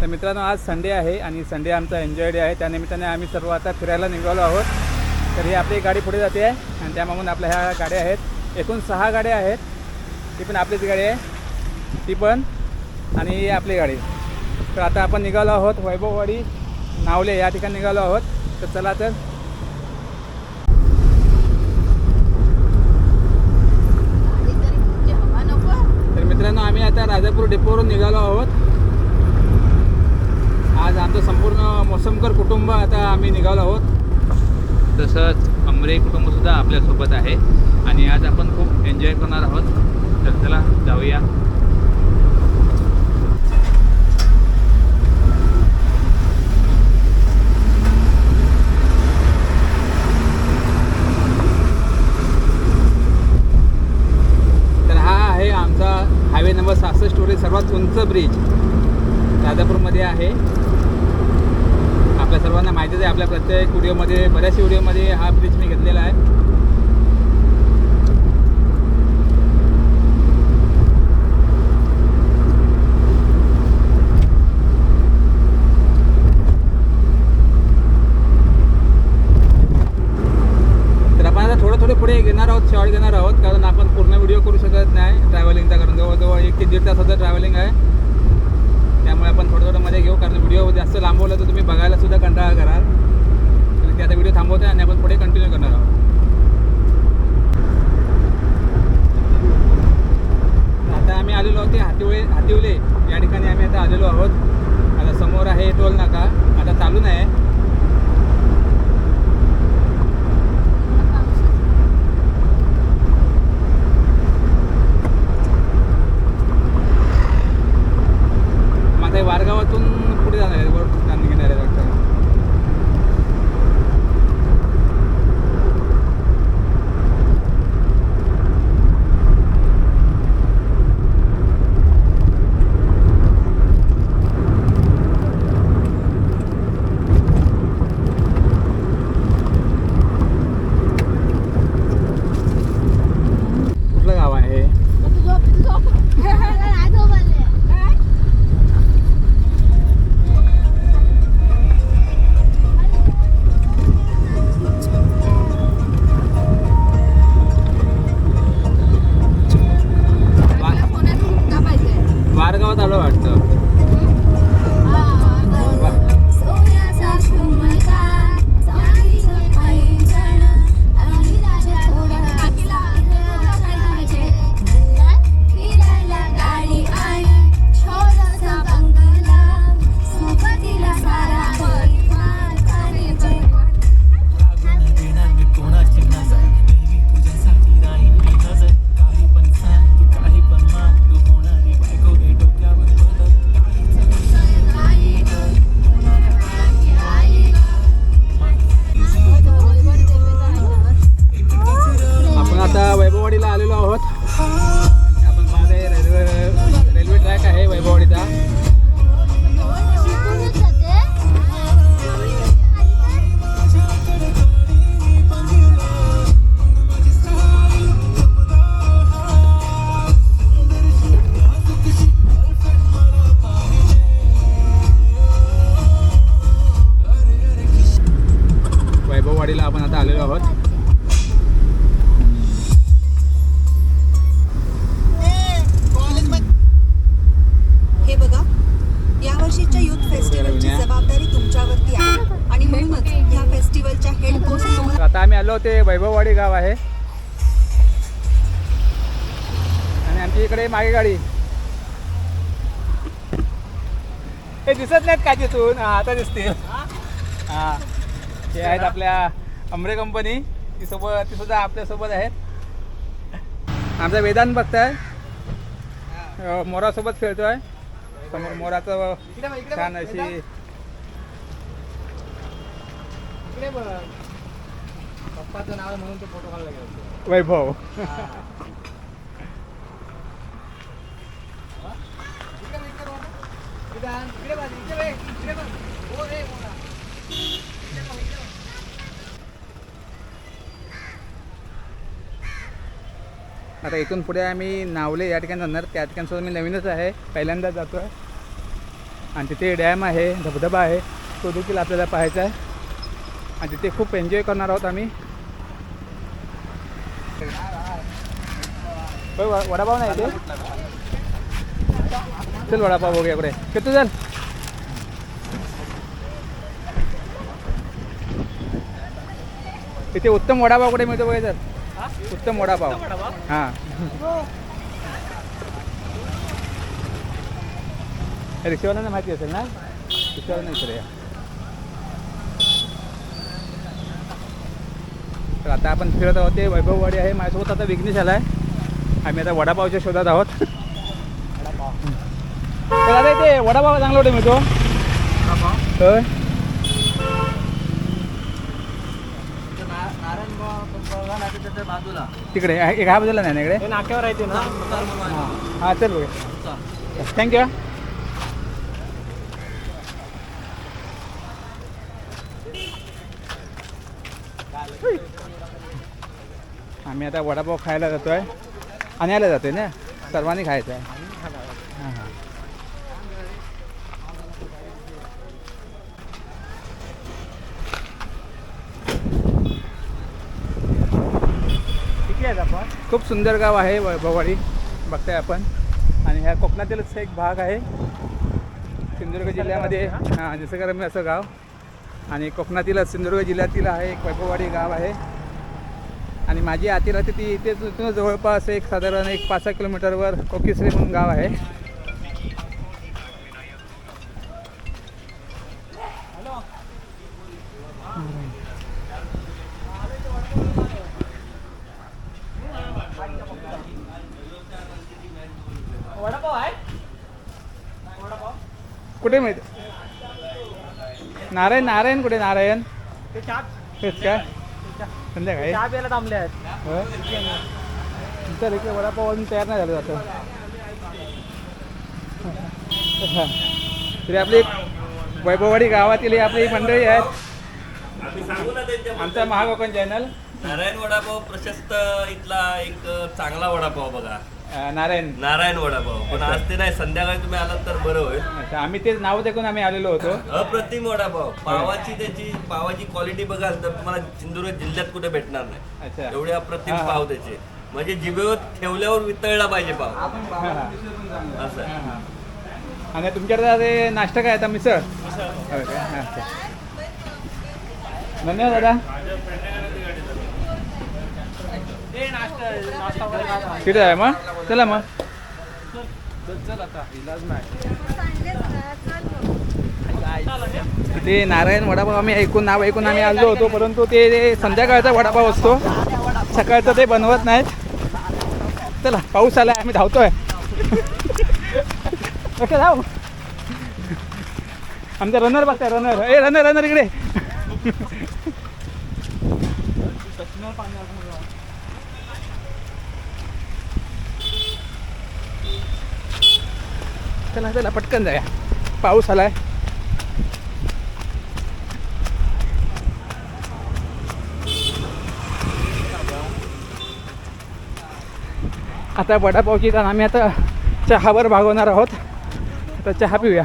तर मित्रांनो आज संडे आहे आणि संडे आमचा एन्जॉय डे आहे. त्यानिमित्ताने आम्ही सर्व आता फिरायला निघालो आहोत. तर ही आपली गाडी पुढे जाते आहे आणि त्यामागून आपल्या ह्या गाड्या आहेत. एकूण सहा गाड्या आहेत. ती पण आपलीच गाडी आहे. ती पण आणि आपली गाडी. तर आता आपण निघालो आहोत वैभववाडी नावले या ठिकाणी निघालो आहोत. तर चला तर. तर मित्रांनो आम्ही आता राजापूर डेपोवरून निघालो आहोत आज आमचं संपूर्ण मोसमकर कुटुंब आता आम्ही निघालो आहोत. तसंच अमरे कुटुंबसुद्धा आपल्यासोबत आहे. आणि आज आपण खूप एन्जॉय करणार आहोत. तर चला जाऊया. तर हा आहे आमचा हायवे नंबर सहासष्टवरील सर्वात उंच ब्रिज राजापूरमध्ये आहे. आपल्या सर्वांना माहितीच आहे आपल्या प्रत्येक व्हिडिओमध्ये बऱ्याचशा व्हिडिओमध्ये हा ब्रिज मी घेतलेला आहे. तर आपण थोडं पुढे घेणार आहोत शॉर्ट घेणार आहोत कारण आपण पूर्ण व्हिडिओ करू शकत नाही ट्रॅव्हलिंगचा कारण जवळजवळ एक ते दीड तासाचं ट्रॅव्हलिंग आहे. त्यामुळे आपण थोडं थोडं मध्ये घेऊ कारण व्हिडिओ जास्त लांबवलं तर तुम्ही बघायला सुद्धा कंटाळा कराल. ते आता व्हिडिओ थांबवतोय आणि आपण पुढे कंटिन्यू करणार आहोत. आता आम्ही आलेलो आहोत ते हातिवळे हातिवले. या ठिकाणी आम्ही आता आलेलो आहोत. आता समोर आहे टोल नाका. आता चालू नाही. इकडे मागे गाडी. हे दिसत नाहीत का तिथून? आता दिसतील हा. हे आहेत आपल्या अमरे कंपनी ती सोबत ती सुद्धा आपल्यासोबत आहेत. आमचा वेदांत बघताय. मोरासोबत खेळतोय. समोर मोराचं छान अशी पप्पाचं नाव म्हणून तो फोटो काढला गेला वैभव. आता इथून पुढे आम्ही नावले या ठिकाणी जाणार. त्या ठिकाणसुद्धा मी नवीनच आहे. पहिल्यांदाच जातो आहे आणि तिथे डॅम आहे धबधबा आहे. तो देखील आपल्याला पाहायचा आहे. आणि तिथे खूप एन्जॉय करणार आहोत आम्ही. होय, व- वडापाव नाही ते चल वडापाव बघूया इकडे किती चल इथे उत्तम वडापाव कुठे मिळतो बघा सर उत्तम वडापाव हां. रिक्षावाल्यांना माहिती असेल ना? रिक्षावाल्यांना विचारूया तर आता आपण फिरत आहोत. ते वैभववाडी आहे. माझ्यासोबत आता विघ्नेश आला आहे आम्ही आता वडापावच्या शोधात आहोत. तर आता इथे वडापाव चांगला कुठे मिळतो बाजूला तिकडे एक हा बाजूला नाही इकडे? नाक्यावर आहे ते ना. हां चल बघा. थँक्यू आम्ही आता वडापाव खायला जातो आहे आणायला जातोय ना? सर्वांनी खायचं आहे हां हां किती आहेत आपण. खूप सुंदर गाव आहे वैभववाडी बघताय आपण. आणि ह्या कोकणातीलच एक भाग आहे. सिंधुदुर्ग जिल्ह्यामध्ये हां निसर्गरम्य असं गाव. आणि कोकणातीलच सिंधुदुर्ग जिल्ह्यातील आहे एक वैभववाडी गाव आहे. आणि माझी आती राहते ती इथे जवळपास एक साधारण एक पाच सहा किलोमीटरवर कोकिसरे म्हणून गाव आहे वडापाव आहे कुठे मिळते नारायण नारायण कुठे? नारायण. ते चहा हेच काय संध्याकाळी. प्यायला थांबले आहेत. होय? तर इकडे वडापाव अजून तयार नाही झालं जातं. तरी आपली एक वैभववाडी गावातील ही आपली मंडळी आहेत. आमचा महाकोकण चॅनल नारायण वडापाव प्रशस्त इथला एक चांगला वडापाव बघा. नारायण. नारायण वडापाव. पण आज ते नाही संध्याकाळी तुम्ही आलात तर बरं होईल. अच्छा आम्ही तेच नाव देखून आम्ही आलेलो होतो. अप्रतिम वडापाव. पावाची त्याची पावाची क्वालिटी बघाल तर तुम्हाला सिंधुदुर्ग जिल्ह्यात कुठे भेटणार नाही. अच्छा. एवढे अप्रतिम. पाव त्याचे. म्हणजे जिभेवर ठेवल्यावर वितळला पाहिजे पाव. असं आहे. हां, हां. आणि तुमच्याकडे आता नाश्ता काय आता मिसळ? हां, अच्छा. धन्यवाद दादा ते नाश्ता नाश्ता वगैरे काय नाही. तिथे आहे मग चला मग ते नारायण वडापाव आम्ही ऐकून नाव ऐकून आम्ही आलो होतो परंतु ते संध्याकाळचा वडापाव असतो सकाळचं ते बनवत नाहीत. चला पाऊस आलाय आम्ही धावतोय. ओके धाव. आमचा रनर बघताय रनर ए रनर रनर इकडे. चला चला पटकन जाया पाऊस आलाय. आता वडापावची कारण आम्ही आता चहावर भागवणार आहोत. आता चहा पिऊया.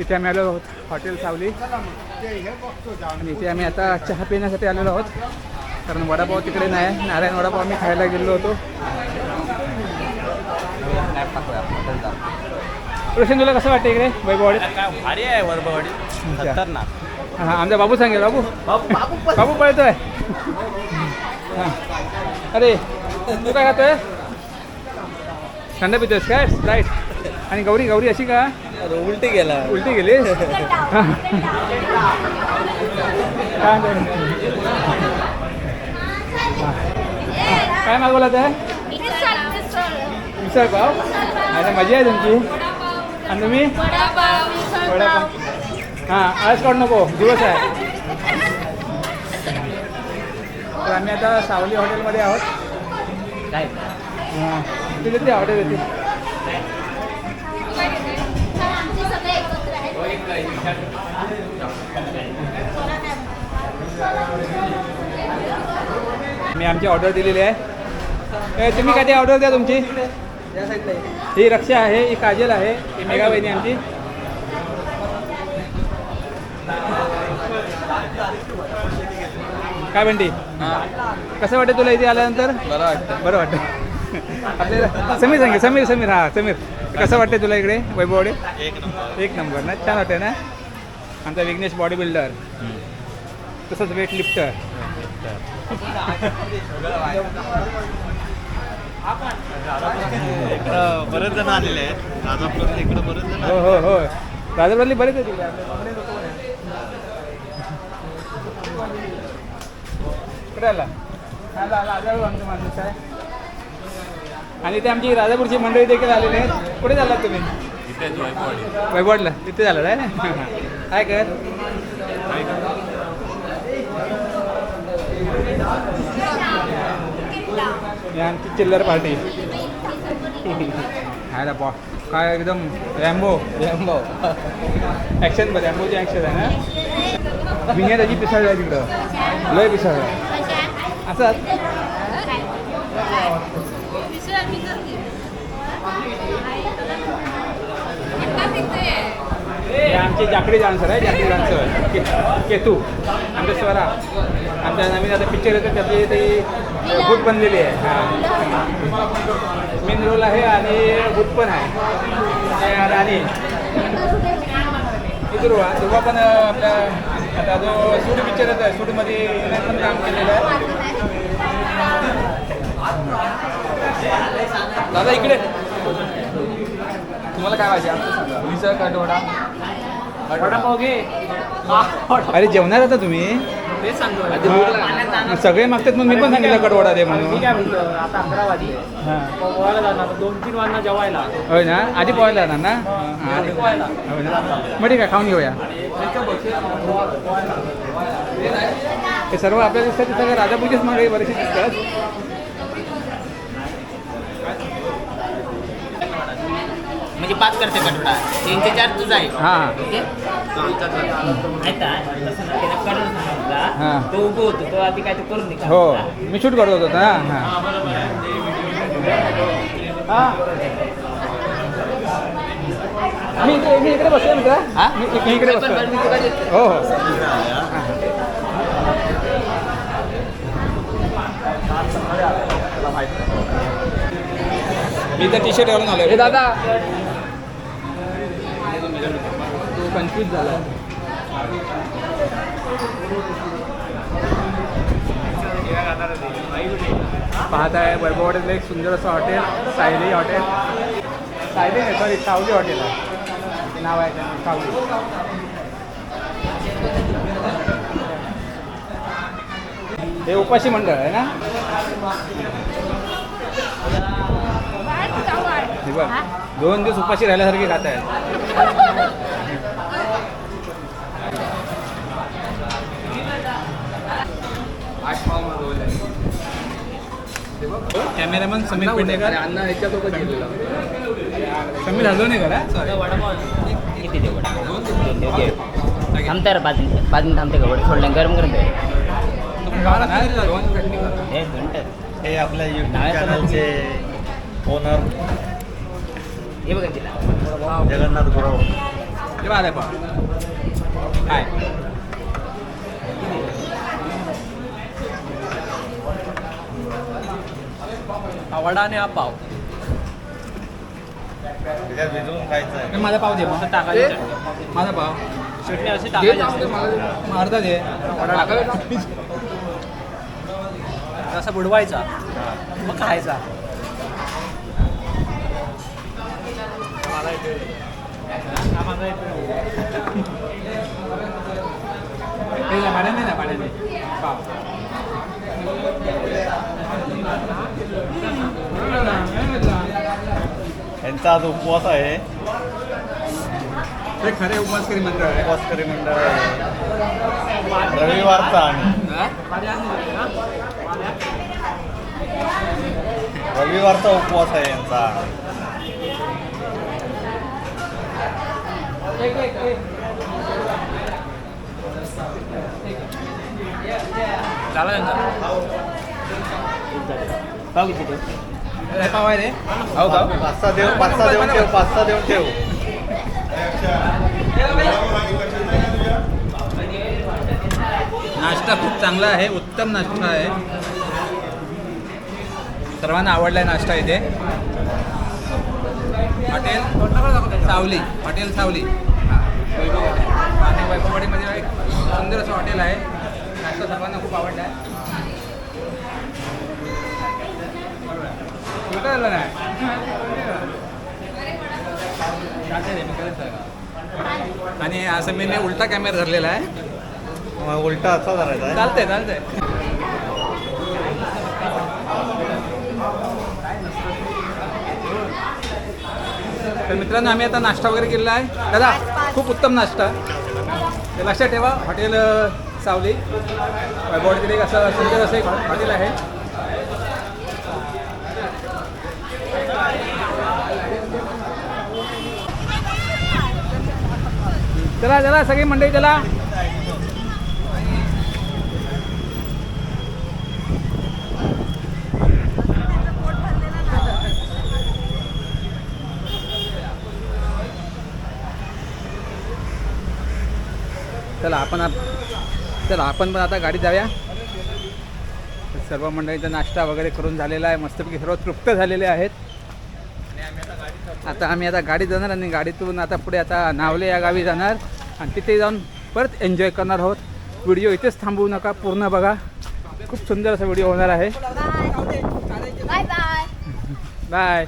इथे आम्ही आलो आहोत हॉटेल सावली. आणि इथे आम्ही आता चहा पिण्यासाठी आलेलो आहोत. कारण वडापाव तिकडे नाही नारायण वडापाव आम्ही खायला गेलेलो होतो. रोशन तुला कसं वाटतं इकडे? वैभववाडीत? काय भारी आहे वरबवाडी खतरनाक. हां आमचा बाबू सांगेल बाबू? बाबू पळतोय. हां. अरे तू काय खातोय? थंड पितोयस काय? राईट आणि गौरी गौरी अशी का? उलटी गेला. उलटी गेली? काय मागवलं ते? मिसळ पाव. अरे मजा आहे तुमची. आणि तुम्ही? वडापाव. हां आज काढू नको. दिवस आहे. तर आम्ही आता सावली हॉटेलमध्ये आहोत. काय? हां. तिथे ते हॉटेल येते मी आमची ऑर्डर दिलेली आहे. तुम्ही कधी ऑर्डर द्या तुमची? ही रक्षा आहे ही काजल आहे ही मेघा बहिणी आमची. काय म्हणते कसं वाटतं तुला इथे आल्यानंतर? बरं वाटतं बरं वाटतं आपल्याला समीर सांगे समीर समीर हां समीर. कसं वाटतं तुला इकडे वैभवडे एक नंबर. एक नंबर ना छान वाटतं ना? आमचा विघ्नेश बॉडी बिल्डर तसंच वेट लिफ्टर इकडं बरेच जण आलेले आहेत. राजापूर इकडं बरेच जण हो हो हो. राजापुरातली बरेच आहे तिकडे आपले कोकणी लोकं पण आहेत. कुठे आला. आला आला आजारू आमचं माणूस आहे आणि ते आमची राजापूरची मंडळी देखील आलेली आहेत. कुठे झालात तुम्ही? वैभवडला तिथे झालं आहे? काय? कर ही आमची चिल्लर पार्टी. ना बॉ. काय एकदम रॅम्बो. रॅम्बो. ॲक्शन बघ रॅम्बोची ॲक्शन आहे ना? विंग्या त्याची पिसाळ आहे तिकडं. लय पिसाळ असं? हे आमचे जाकडी डान्सर आहे जाकडी डान्सर केतू. आमच्या स्वरा. आमच्या नवीन आता पिक्चर येतं त्यातली ती भूत बनलेली आहे. हां. मेन रोल आहे आणि भूत पण आहे. आणि राणी. ती ध्रुवा ध्रुवा पण आपल्या आता जो सूट पिक्चर येतो आहे सूटमध्ये पण काम केलेलं आहे. दादा इकडे. तुम्हाला काय पाहिजे? आमचं सांगा. मिसळ कटवडा. वडापाव घे अरे जेवणार आता तुम्ही? सांगतो. सगळे मागतात मग मी पण सांगितलं कटवडा दे म्हणून. मी काय म्हणतो? आता अकरा वाजले पोहायला जाणार. दोन तीन वाजता जेवायला. होय ना? आधी पोहायला जाणार ना. होय मग ठीक आहे खाऊन घेऊया. हे सर्व आपल्याला दिसतात सगळं राजापूरचीच मागे बरेचसे दिसतात. म्हणजे पाच करते कटोडा तीनशे चार तुझा आहे. हां. ओके? ऐका तसं ना त्याला कलर सांगितला हां. तो उभं होतो तो आधी काय ते करून हो मी शूट करत होतो ना हां. हां मी इकडे मी इकडे बसले मित्रा. हा? मी मी इकडे पण- पण मी बसतो तुला देतो. हो. हो. मी तर टी शर्ट घालून आलो हे दादा तू कन्फ्यूज झाला. पाहत आहे वैभववाडीतलं एक सुंदर असं हॉटेल सायली हॉटेल. सायली नाही सॉरी सावली हॉटेल आहे. नाव आहे त्याचं, सावली. हे उपाशी मंडळ आहे ना? दोन दिवस उपाशी राहिल्यासारखे खात आहे. कॅमेरामन समीर पेंडेकर समीर हजर नाही करा सॉरी किती दे वडा दोन दे थांबते रे पाच मिनिट पाच मिनिट थांबते का वडा सोडलं गरम करून दे हे दोन मिनिटं. हे आपल्या युट्यूब. चॅनलचे ओनर हे बघा तिला. जगन्नाथ गुरव. हे बघा पाव काय हा वडा आणि हा पाव. त्याच्यात भिजवून खायचं आहे माझा पाव दे मग. टाकायचं. माझा पाव. चटणी अशी दे टाकायची असते. मला- मग अर्धा दे. असा बुडवायचा. मग खायचा. हे ना, पाण्याने ना. यांचा आज उपवास आहे. हे खरे उपवासकरी मंडळ आहे. उपवासकरी मंडळ आहे. रविवारचा आणि. रविवारचा उपवास आहे यांचा. झाला त्यांचा पाव आहे रे हो का? पाच सहा देऊ पाच सहा देऊन ठेव पाच सहा देऊन ठेव. नाश्ता खूप चांगला आहे उत्तम नाश्ता आहे. सर्वांना आवडला आहे नाश्ता इथे. हॉटेल? सावली हॉटेल सावली. वैभव आणि वैभववाडीमध्ये एक सुंदर असं हॉटेल आहे. नाश्ता सर्वांना खूप आवडला आहे कुठं आलं नाही आणि असं मी उलटा कॅमेरा धरलेला आहे. उलटा असा धरायचा आहे. चालतंय चालतंय. तर मित्रांनो आम्ही आता नाश्ता वगैरे केलेला आहे. दादा खूप उत्तम नाश्ता. तर लक्षात ठेवा हॉटेल सावली. वैभववाडीतील एक असं सुंदर असं एक हॉटेल आहे. चला चला सगळी मंडळी चला. चला आपण आप- चला आपण पण आता गाडी जाऊया. सर्व मंडळींचा नाश्ता वगैरे करून झालेला आहे. मस्तपैकी सर्व तृप्त झालेले आहेत. आता आम्ही आता गाडीत जाणार आणि गाडीतून आता पुढे आता नावले या गावी जाणार. आणि तिथे जाऊन परत एन्जॉय करणार आहोत. व्हिडिओ इथेच थांबवू नका पूर्ण बघा. खूप सुंदर असा व्हिडिओ होणार आहे. बाय बाय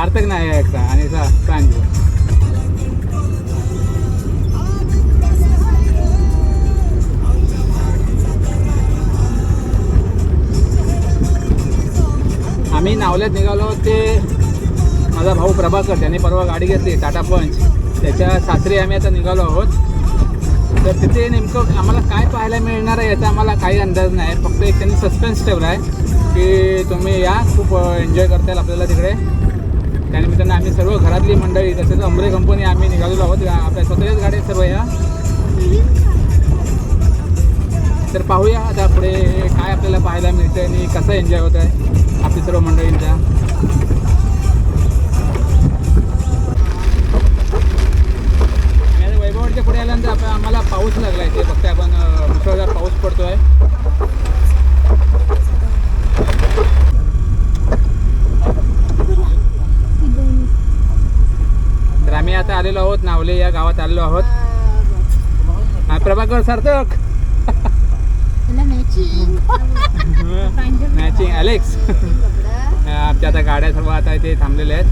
सार्थक नाही आहे एकदा आणि सा- आम्ही नावल्यात निघालो ते माझा भाऊ प्रभाकर त्याने परवा गाडी घेतली टाटा पंच. त्याच्या सासरी आम्ही आता निघालो आहोत. तर तिथे नेमकं आम्हाला काय पाहायला मिळणार आहे याचा आम्हाला काही अंदाज नाही. फक्त एक त्यांनी सस्पेन्स ठेवला आहे की तुम्ही या खूप एन्जॉय करता येईल आपल्याला तिकडे. त्यानिमित्तानं आम्ही सर्व घरातली मंडळी तसेच अमरे कंपनी आम्ही निघालेलो आहोत. आपल्या स्वतःच्याच गाड्या सर्व या. तर पाहूया आता पुढे काय आपल्याला पाहायला मिळतं आणि कसं एन्जॉय होत आहे आपली सर्व मंडळींचा. वैभवाच्या पुढे आल्यानंतर आपण आम्हाला पाऊस लागला आहे ते फक्त आपण मुसळधार पाऊस पडतो आहे तर आम्ही आता आलेलो आहोत नावले या गावात आलेलो आहोत. प्रभाकर सार्थक मॅचिंग अलेक्स आमच्या आता गाड्या सर्व आता इथे थांबलेल्या आहेत.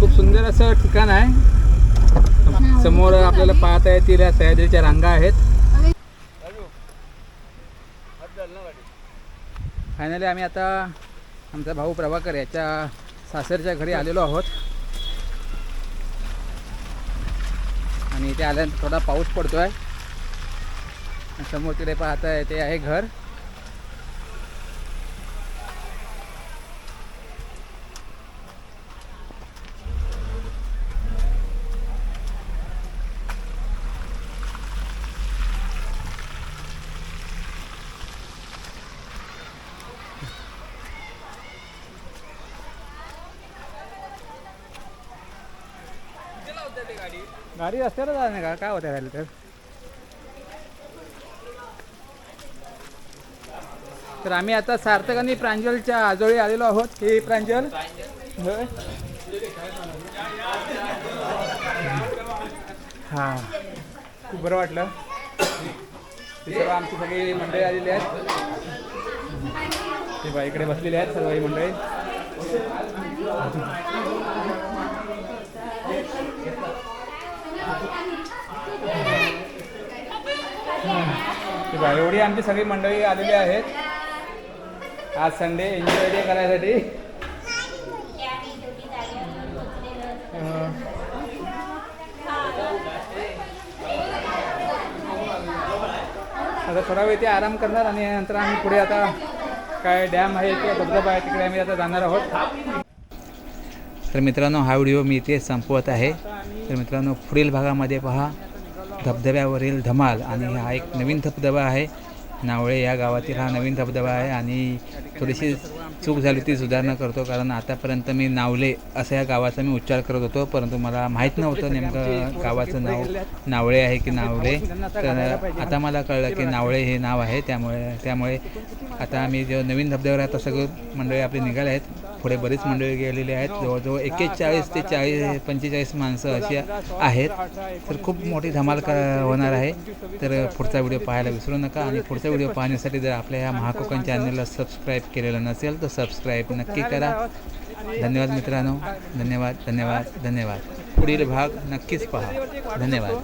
खूप सुंदर असं ठिकाण आहे. समोर आपल्याला पाहता येतील सह्याद्रीच्या रांगा आहेत. फायनली आम्ही आता आमचा भाऊ प्रभाकर याच्या सासरच्या घरी आलेलो आहोत. आणि इथे आल्यानंतर थोडा पाऊस पडतो आहे समोर तिकडे पाहता येते आहे घर. गाडी? रस्त्यावर जाणार नाही का? काय होत्या राहिलं तर? तर आम्ही आता सार्थक आणि प्रांजलच्या आजोळी आलेलो आहोत. हे प्रांजल. होय. हा. खूप बरं वाटलं. सर्व आमची सगळी मंडळी आलेली आहेत. ते बाईकडे बसलेले बसलेली आहेत सर्व ही मंडळी. ते एवढी आमची सगळी मंडळी आलेली आहेत. आज संडे एन्जॉय डे करायसाठी. आता थोडा वेळ ते आराम करणार आणि नंतर आम्ही पुढे आता काय डॅम आहे किंवा धबधबा आहे तिकडे आम्ही आता जाणार आहोत. तर मित्रांनो हा व्हिडिओ मी इथे संपवत आहे. तर मित्रांनो पुढील भागामध्ये पहा. धबधब्यावरील धमाल आणि हा एक नवीन धबधबा आहे. नावळे या गावातील हा नवीन धबधबा आहे आणि थोडीशी चूक झाली ती सुधारणा करतो कारण आतापर्यंत मी नावले असं या गावाचा मी उच्चार करत होतो परंतु मला माहीत नव्हतं नेमकं गावाचं नाव नावळे आहे की नावळे. तर आता मला कळलं की नावळे हे नाव आहे त्यामुळे त्यामुळे आता आम्ही जो नवीन धबधब्यावर आता सगळं मंडळी आपली निघाले आहेत पुढे बरीच मंडळी गेलेली आहेत. जवळजवळ एकेचाळीस ते चाळीस पंचेचाळीस माणसं अशी आहेत. तर खूप मोठी धमाल होणार आहे. तर पुढचा व्हिडिओ पाहायला विसरू नका. आणि पुढचा व्हिडिओ पाहण्यासाठी जर आपल्या ह्या महाकोकण चॅनलला सबस्क्राईब केलेलं नसेल तर सबस्क्राईब नक्की करा. धन्यवाद मित्रांनो. धन्यवाद धन्यवाद धन्यवाद. पुढील भाग नक्कीच पहा. धन्यवाद.